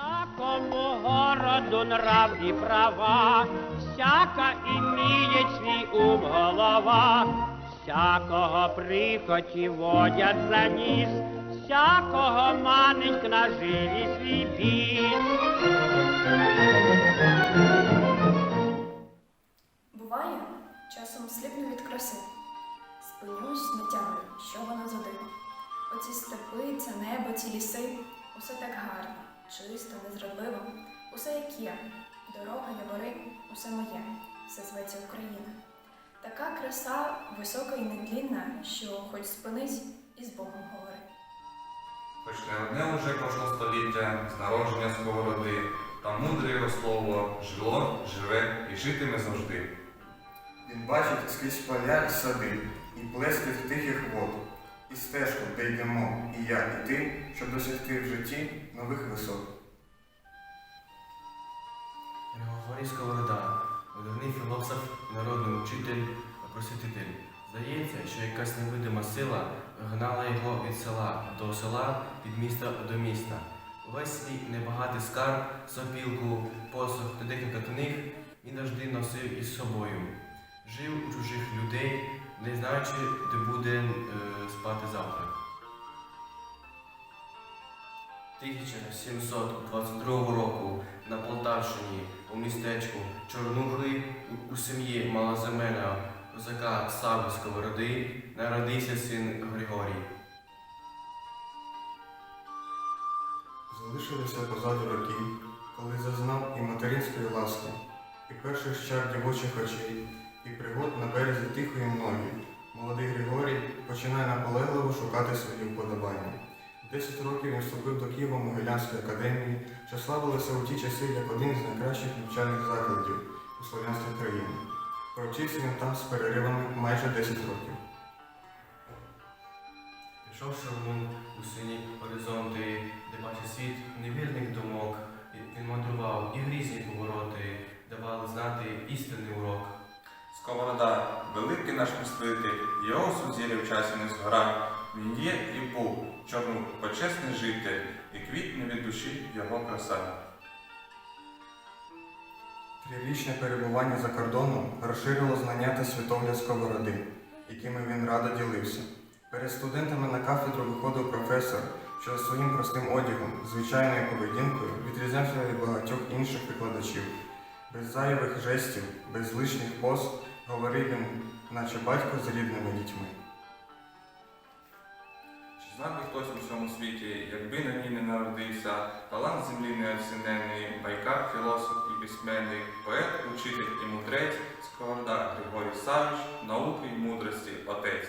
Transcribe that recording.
Всякому городу нрав і права, всяка іміє свій ум голова, всякого прихоті водять за ніс, всякого манить к наживі свій біс. Буває, часом сліпну від краси. Спинюсь, не тямлю, що вона задима. Оці степи, це небо, ці ліси, усе так гарно, чисто, незрадливо, усе як є. Дорога, явори, усе моє, все зветься Україна. Така краса висока і нетлінна, що хоч спинись і з Богом говори. Хоч не одне уже пройшло століття з народження сковороди, та мудре його слово жило, живе і житиме завжди. Він бачить скрізь поля і сади, і плески тихих вод, і стежку, де йдемо, і я, і ти, щоб досягти в житті нових висот. Григорій Сковорода, видавний філософ, народний учитель, просвітитель. Здається, що якась невидима сила гнала його від села до села, від міста до міста. Увесь свій небагатий скарб, сопілку, посох та декілька книг він завжди носив із собою. Жив у чужих людей, не знаючи, де буде е, спати завтра. 1722 року на Полтавщині у містечку Чорнухи у, сім'ї малоземельного козака Сави Сковороди народився син Григорій. Залишилися позаду роки, коли зазнав і материнської ласки, і перших чар дівочих очей, і пригод на починає наполегливо шукати свої вподобання. В 10 років він вступив до Києво-Могилянської академії, що славилася у ті часи як один з найкращих навчальних закладів у слов'янській країні. Провчився він там з переривами майже 10 років. Пішов шармун у сині горизонти, де бачить світ невірних думок. Він мандрував і грізні повороти, давали знати істинний урок. Сковорода, великий наш мислитель, його сузір'я в часі не згора. Він є і був, чорну почесний житель, і квітне від душі його краса. Трирічне перебування за кордоном розширило знання та світогляд сковороди, якими він радо ділився. Перед студентами на кафедру виходив професор, що своїм простим одягом, звичайною поведінкою відрізнявся від багатьох інших викладачів. Без зайвих жестів, без лишніх поз говорив він, наче батько з рідними дітьми. Чи знав би хтось у всьому світі, якби на ній не народився, талант землі неоцінений, байкар, філософ і письменник, поет, учитель і мудрець, сковорода Григорій Савич, науки й мудрості, отець.